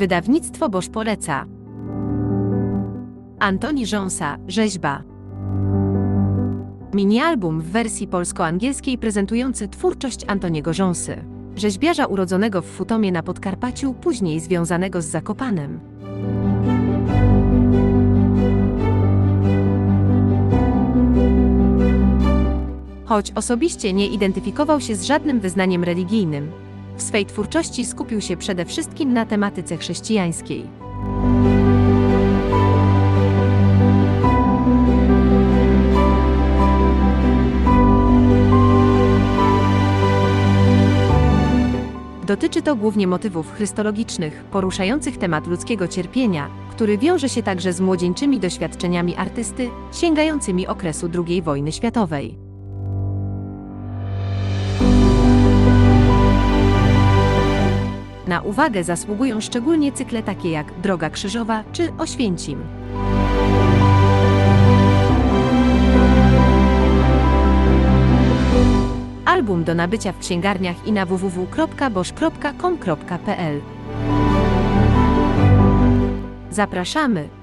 Wydawnictwo Boż poleca. Antoni Rząsa, Rzeźba. Mini-album w wersji polsko-angielskiej prezentujący twórczość Antoniego Rząsy. Rzeźbiarza urodzonego w Futomie na Podkarpaciu, później związanego z Zakopanem. Choć osobiście nie identyfikował się z żadnym wyznaniem religijnym, w swej twórczości skupił się przede wszystkim na tematyce chrześcijańskiej. Dotyczy to głównie motywów chrystologicznych, poruszających temat ludzkiego cierpienia, który wiąże się także z młodzieńczymi doświadczeniami artysty, sięgającymi okresu II wojny światowej. Uwagę zasługują szczególnie cykle takie jak Droga Krzyżowa czy Oświęcim. Album do nabycia w księgarniach i na www.boż.com.pl Zapraszamy!